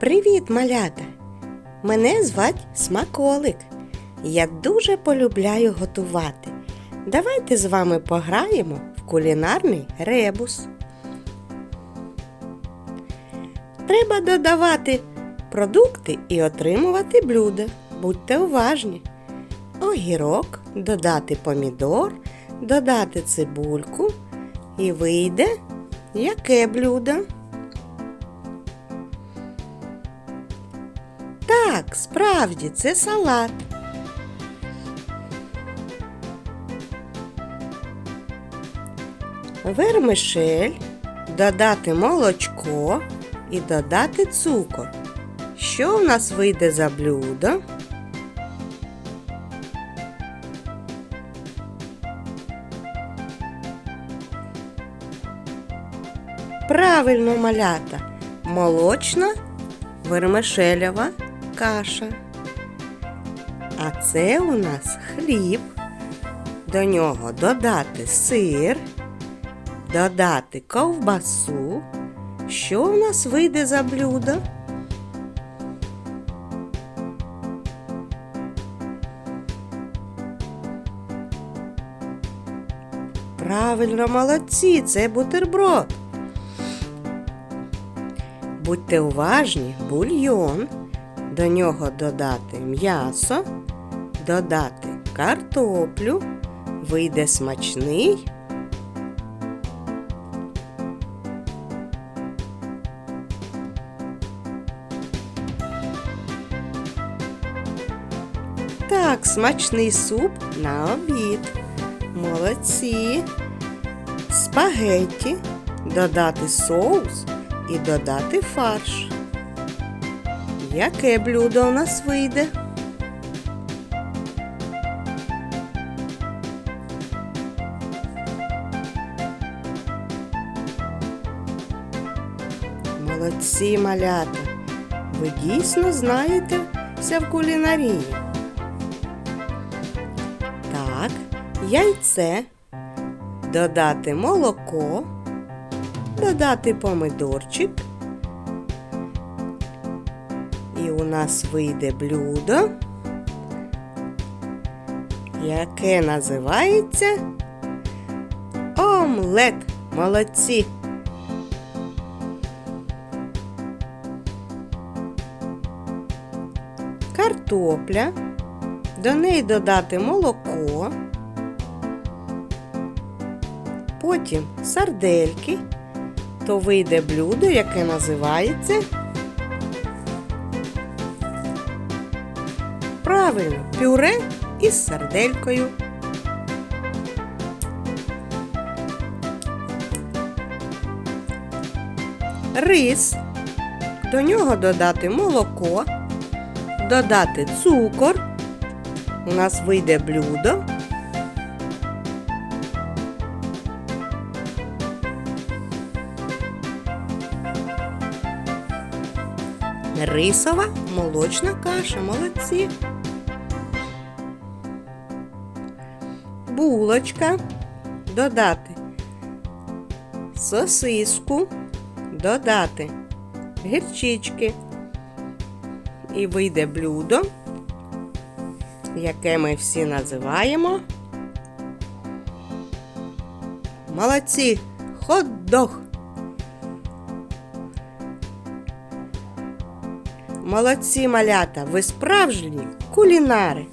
Привіт, малята! Мене звать Смаколик. Я дуже полюбляю готувати. Давайте з вами пограємо в кулінарний ребус. Треба додавати продукти і отримувати блюдо. Будьте уважні. Огірок, додати помідор, додати цибульку і вийде яке блюдо? Так, справді, це салат. Вермишель, додати молочко і додати цукор. Що в нас вийде за блюдо? Правильно малята. Молочна вермишелєва каша. А це у нас хліб. До нього додати сир, додати ковбасу. Що у нас вийде за блюдо? Правильно, молодці, це бутерброд. Будьте уважні, бульйон. До нього додати м'ясо, додати картоплю, вийде смачний. Так, смачний суп на обід. Молодці. Спагетті, додати соус і додати фарш. Яке блюдо у нас вийде? Молодці малята! Ви дійсно знаєтеся в кулінарії. Так, яйце, додати молоко, додати помидорчик. І у нас вийде блюдо, яке називається омлет. Молодці. Картопля. До неї додати молоко. Потім сардельки, то вийде блюдо, яке називається Правильно, пюре із сарделькою. Рис. До нього додати молоко, додати цукор. У нас вийде блюдо. Рисова молочна каша. Молодці. Булочка. Додати сосиску, додати гірчички. І вийде блюдо, яке ми всі називаємо. Молодці, хот-дог. Молодці малята, ви справжні кулінари.